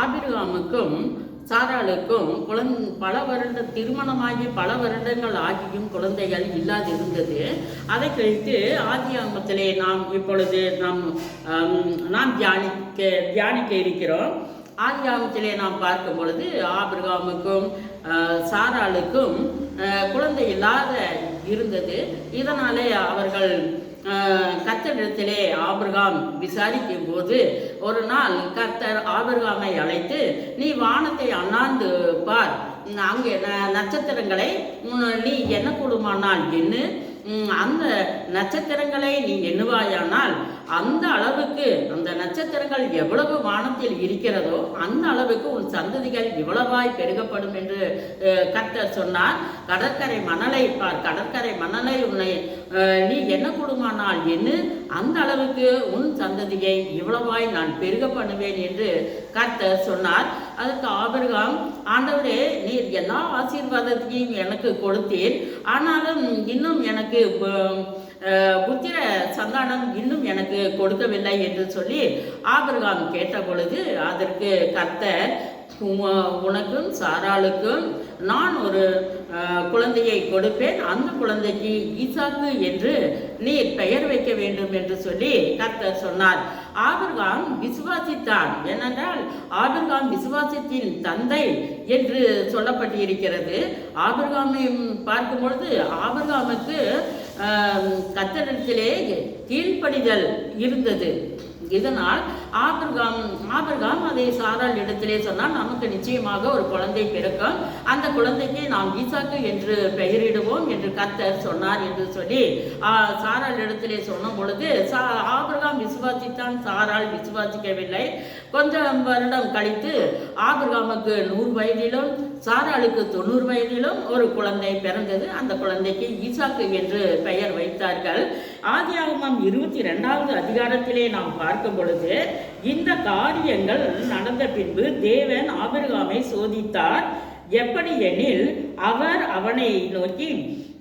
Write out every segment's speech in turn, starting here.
ஆபிரகாமுக்கும் சாராளுக்கும் குழந் பல வருட திருமணமாகி பல வருடங்கள் ஆகியும் குழந்தைகள் இல்லாது இருந்தது அதை கழித்து ஆதியாகமத்திலே நாம் இப்பொழுது நாம் நாம் தியானிக்க தியானிக்க இருக்கிறோம். ஆதியாகமத்திலே நாம் பார்க்கும் பொழுது ஆபிரகாமுக்கும் சாராளுக்கும் குழந்தை இல்லாத இருந்தது. இதனாலே அவர்கள் ஆஹ், ஆபிரகாம் விசாரிக்கும் போது ஒரு நாள் கர்த்தர் ஆபிரகாமை அழைத்து நீ வானத்தை அண்ணாந்து பார். அங்கே ந- நட்சத்திரங்களை நீ என்ன கூடுமானால் எண்ணு அந்த நட்சத்திரங்களை நீ எண்ணுவாயானால் அந்த அளவுக்கு அந்த நட்சத்திரங்கள் எவ்வளவு வானத்தில் இருக்கிறதோ அந்த அளவுக்கு உன் சந்ததிகள் இவ்வளவாய் பெருகப்படும் என்று கர்த்தர் சொன்னார். கடற்கரை மணலை பார் கடற்கரை மணலை உன்னை நீ என்ன கொடுமானால் எண்ணு. அந்த அளவுக்கு உன் சந்ததியை இவ்வளவாய் நான் பெருக பண்ணுவேன் என்று கர்த்தர் சொன்னார். அதுக்கு ஆபிரகாம் ஆண்டவரே நீர் எல்லா ஆசீர்வாதத்தையும் எனக்கு கொடுத்தீர். ஆனாலும் இன்னும் எனக்கு புத்திர சந்தானம் இன்னும் எனக்கு கொடுக்கவில்லை என்று சொல்லி ஆபிரகாம் கேட்ட பொழுது அதற்கு கர்த்தர் உனக்கும் சாராளுக்கும் நான் ஒரு குழந்தையை கொடுப்பேன். அந்த குழந்தைக்கு ஈசாக்கு என்று நீர் பெயர் வைக்க வேண்டும் என்று சொல்லி கர்த்தர் சொன்னார். ஆபிரகாம் விசுவாசித்தான். ஏனென்றால் ஆபிரகாம் விசுவாசத்தின் தந்தை என்று சொல்லப்பட்டிருக்கிறது. ஆபிரகாமை பார்க்கும் பொழுது ஆபிரகாமுக்கு கீழ்ப்படிதல் இருந்தது. இதனால் ஆபிரகாம் ஆபிரகாம் அதை சாரால் இடத்திலே சொன்னால் நமக்கு நிச்சயமாக ஒரு குழந்தை பிறக்கும். அந்த குழந்தைக்கு நாம் ஈசாக்கு என்று பெயரிடுவோம் என்று கர்த்தர் சொன்னார் என்று சொல்லி சாரால் இடத்திலே சொன்ன பொழுது சா ஆபிரகாம் விசுவாசித்தான் சாரால் விசுவாசிக்கவில்லை. கொஞ்சம் வருடம் கழித்து ஆபிரகாமுக்கு நூறு வயதிலும் சாராளுக்கு தொண்ணூறு வயதிலும் ஒரு குழந்தை பிறந்தது. அந்த குழந்தைக்கு ஈசாக்கு என்று பெயர் வைத்தார்கள். ஆதியாகமம் இருபத்தி ரெண்டாவது அதிகாரத்திலே நாம் பார்க்கும் பொழுது இந்த காரியங்கள் நடந்த பின்பு தேவன் ஆபிரகாமை சோதித்தார். எப்படி எனில் அவர் அவனை நோக்கி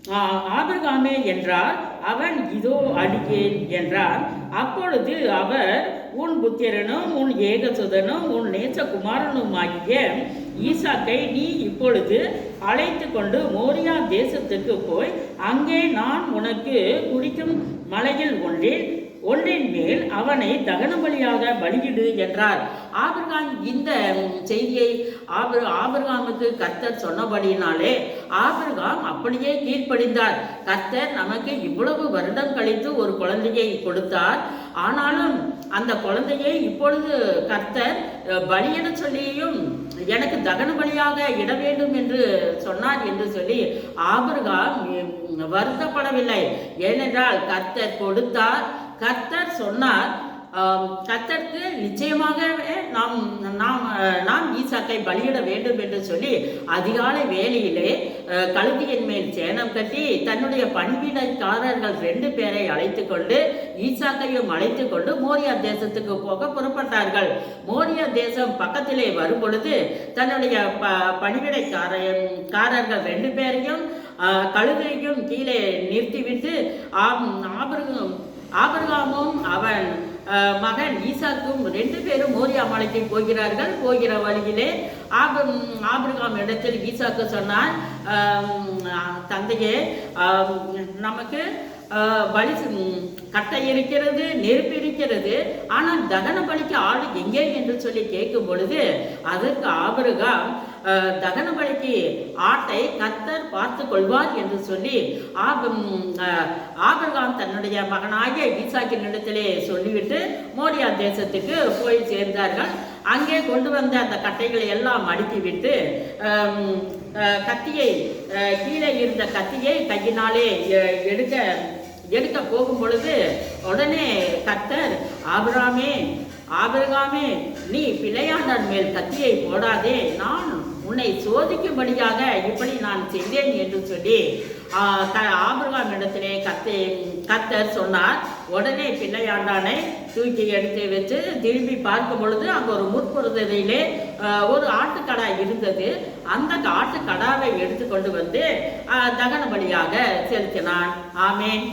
ஆபிரகாமே என்றார் அவன் இதோ அடியேன் என்றார். அப்பொழுது அவர் உன் புத்திரனும் உன் ஏகசுதனும் உன் நேசகுமாரனுமாகிய ஈசாக்கை நீ இப்பொழுது அழைத்து கொண்டு மோரியா தேசத்துக்கு போய் அங்கே நான் உனக்கு குடிக்கும் மலையில் ஒன்றில் ஒன்றின் மேல் அவனை தகன பலியாக பலியிடு என்றார். ஆபிரகாம் இந்த செய்தியை ஆபிர ஆபிரகாமுக்கு கர்த்தர் சொன்னபடியினாலே ஆபிரகாம் அப்படியே கீழ்ப்படிந்தார். கர்த்தர் நமக்கு இவ்வளவு வருடம் கழித்து ஒரு குழந்தையை கொடுத்தார். ஆனாலும் அந்த குழந்தையை இப்பொழுது கர்த்தர் பலியிட சொல்லியும் எனக்கு தகன பலியாக இட வேண்டும் என்று சொன்னார் என்று சொல்லி ஆபிரகாம் வருத்தப்படவில்லை. ஏனென்றால் கர்த்தர் கொடுத்தார். கர்த்தர் சொன்னார் ஆம், நிச்சயமாகவே நாம் நாம் நாம் ஈசாக்கை பலியிட வேண்டும் என்று சொல்லி அதிகாலை வேலையிலே கழுதியின் மேல் சேனம் கட்டி தன்னுடைய பணிவிடைக்காரர்கள் ரெண்டு பேரை அழைத்து கொண்டு ஈசாக்கையும் அழைத்து கொண்டு மோரியா தேசத்துக்கு போக புறப்பட்டார்கள். மோரியா தேசம் பக்கத்திலே வரும் பொழுது தன்னுடைய ப பணிவிடைக்கார காரர்கள் ரெண்டு பேரையும் கழுதையும் கீழே நிறுத்திவிட்டு ஆம், ஆபிரகாம் ஆபர்காமும் அவன் மகன் ஈசாக்கும் ரெண்டு பேரும் மோரியா மலைக்கு போகிறார்கள். போகிற வழியிலே ஆபம் ஆபிரகாம் இடத்தில் ஈசாக்கு சொன்னான் தந்தையே நமக்கு ஆஹ், பலி கட்டை இருக்கிறது நெருப்பு இருக்கிறது. ஆனால் தகன பலிக்கு ஆடு எங்கே? என்று சொல்லி கேட்கும் பொழுது அதற்கு ஆபிரகாம் தகன பலிக்கு ஆட்டை கத்தர் பார்த்து கொள்வார் என்று சொல்லி ஆபம் ஆபிரகாம் தன்னுடைய மகனாகிய ஈசாக்கின் இடத்திலே சொல்லிவிட்டு மோரியா தேசத்துக்கு போய் சேர்ந்தார்கள். அங்கே கொண்டு வந்த அந்த கட்டைகளை எல்லாம் அடுக்கிவிட்டு கத்தியை கீழே இருந்த கத்தியை கையினாலே எடுக்க எடுக்க போகும் பொழுது உடனே கத்தர் ஆபிராமே ஆபிரகாமே நீ பிள்ளையாண்டான் மேல் கத்தியை போடாதே நான் உன்னை சோதிக்கும்படியாக இப்படி நான் செய்தேன் என்று சொல்லி ஆபிரகாம் இடத்திலே கத்தை கத்தர் சொன்னார். உடனே பிள்ளையாண்டானை தூக்கி எடுத்து வச்சு திரும்பி பார்க்கும் பொழுது அங்கே ஒரு முற்பொழுதிலே ஒரு ஆட்டுக்கடா இருந்தது. அந்த ஆட்டுக்கடாவை எடுத்துக்கொண்டு வந்து தகன பலியாக செலுத்தினான். ஆமேன்.